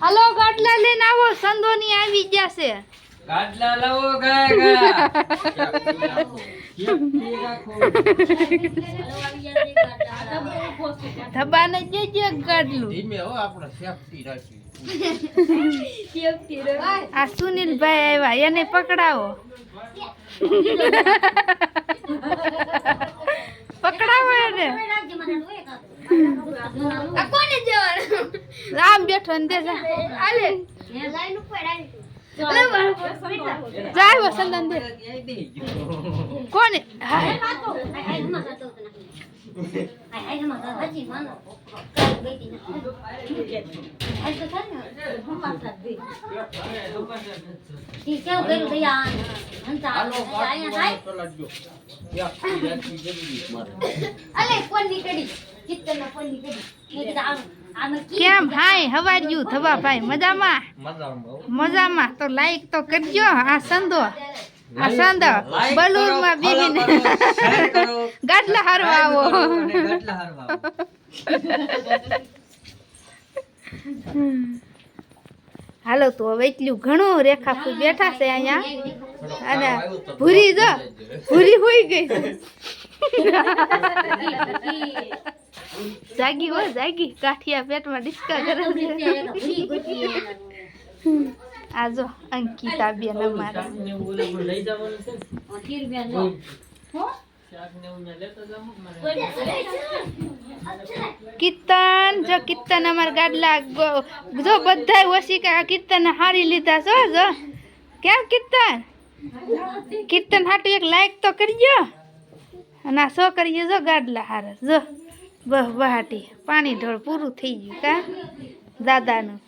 આવો ગાટલા લઈને આવો. સંદોની આવી ગયા છે. ગાટલા લાવો ગાય ગા ધબાને જે જે ગાડલું. ધીમે હો આપણે સેફટી રાખી આ સુનિલભાઈ આવ્યા એને પકડાવો એને આ કોને જવાનું આમ બેઠો ને દે જા. હાલે. લાઈન ઉપર આવી જાય સંદન દે. કોને? હા. હાલો કેમ હાય હવાર્યું થવા ભાઈ મજામાં? મજામાં. તો લાઈક તો કરજો આ સંદો આ સંદો બલૂરમાં કરો, ગાટલા હારવા આવો. હાલો તો હવે એટલું ઘણું રેખા ફૂઈ બેઠા છે અહીંયા. અને ભૂરી જો ભૂરી હોઈ ગઈ જાગી હો જાગી. કાઠિયા પેટમાં ડિસ્કા કરે છે. આ જો અંકિતા બેન અમારા. કીર્તન જો કીર્તન અમારા ગાડલા જો બધાય ઓશિકા કીર્તન હારી લીધા છો જો. કેમ કીર્તન? કીર્તન હાટું એક લાઈક તો કરજો અને આ છોકરીઓ જો ગાડલા હારે જો. વહવહાટી પાણી ઢોળ પૂરું થઈ ગયું કા? દાદાનું.